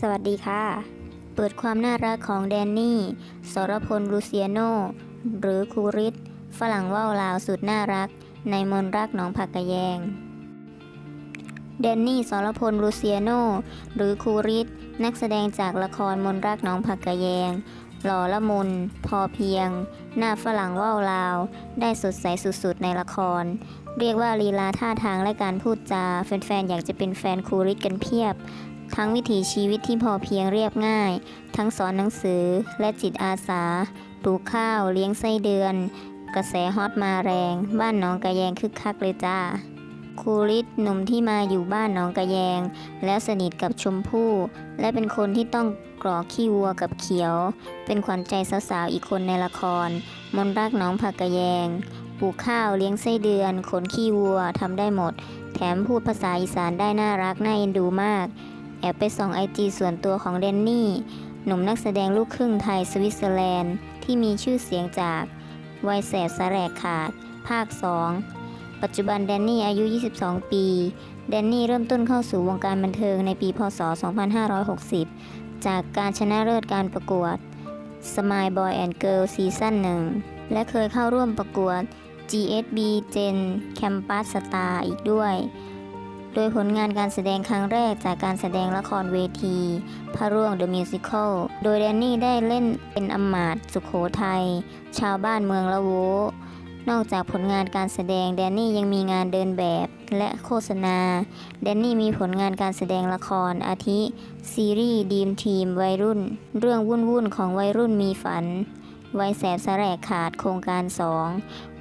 สวัสดีค่ะ เปิดความน่ารักของแดนนี่ สรพลลูเซียโน หรือครูริศฝรั่งว่าวลาวสุดน่ารัก ในมนรักหนองผักกะแยง แดนนี่สรพลลูเซียโน หรือครูริศนักแสดงจากละครมนรักหนองผักกะแยง หล่อละมุน พอเพียง หน้าฝรั่งว่าวลาว ได้สดใสสุดๆในละครเรียกว่าลีลาท่าทางและการพูดจา แฟนๆ อยากจะเป็นแฟนครูริศกันเพียบ ทั้งวิถีชีวิตที่พอเพียงเรียบง่าย ทั้งสอนหนังสือและจิตอาสา ปลูกข้าวเลี้ยงไส้เดือน กระแสฮอตมาแรง บ้านหนองกระแยงคึกคักเลยจ้าครูริศหนุ่มที่มาอยู่บ้านหนองกระแยง แล้วสนิทกับชมพู่ และเป็นคนที่ต้องกรอกขี้วัวกับเขียว เป็นขวัญใจสาวๆอีกคนในละคร มนรักหน้องผักกระแยงปลูกข้าวเลี้ยงไส้เดือน ขนขี้วัวทำได้หมด แถมพูดภาษาอีสานได้น่ารักน่าเอ็นดูมาก อบไปส่องไอจีส่วนตัวของเดนนี่ หนุ่มนักแสดงลูกครึ่งไทยสวิตเซอร์แลนด์ ที่มีชื่อเสียงจากวัยแสบสแสรกขาด ภาค 2 ปัจจุบันแดนนี่อายุ 22 ปี แดนนี่เริ่มต้นเข้าสู่วงการบันเทิงในปี พศ 2560 จากการชนะเลิศการประกวด Smile Boy and Girl ซีซั่นหนึ่งและเคยเข้าร่วมประกวด GSB Gen Campus Star อีกด้วย โดยผลงานการแสดงครั้งแรกจากการแสดงละครเวที พระร่วง The Musical โดยแดนนี่ได้เล่นเป็นอมาตสุขโขทัย ชาวบ้านเมืองละโวนอกจากผลงานการแสดงแดนนี่ยังมีงานเดินแบบและโฆษณา แดนนี่มีผลงานการแสดงละครอาทิ ซีรีส์ดีมทีมวัยรุ่น เรื่องวุ่นวุ่นๆของวัยรุ่นมีฝัน วัยแสบสแสรกขาดโครงการสอง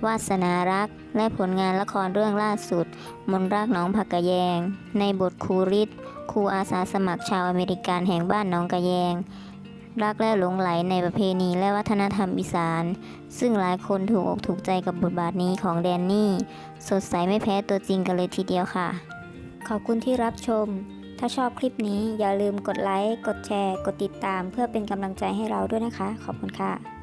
วาสนารัก และผลงานละครเรื่องล่าสุด มนรักน้องผักกะแยง ในบทครูริศครูอาสาสมัครชาวอเมริกันแห่งบ้านน้องกะแยง รักและหลงไหลในประเพณีและวัฒนธรรมอีสาน ซึ่งหลายคนถูกอกถูกใจกับบทบาทนี้ของแดนนี่ สดใสไม่แพ้ตัวจริงกันเลยทีเดียวค่ะ ขอบคุณที่รับชมถ้าชอบคลิปนี้อย่าลืมกดไลค์ กดแชร์ กดติดตาม เพื่อเป็นกำลังใจให้เราด้วยนะคะ ขอบคุณค่ะ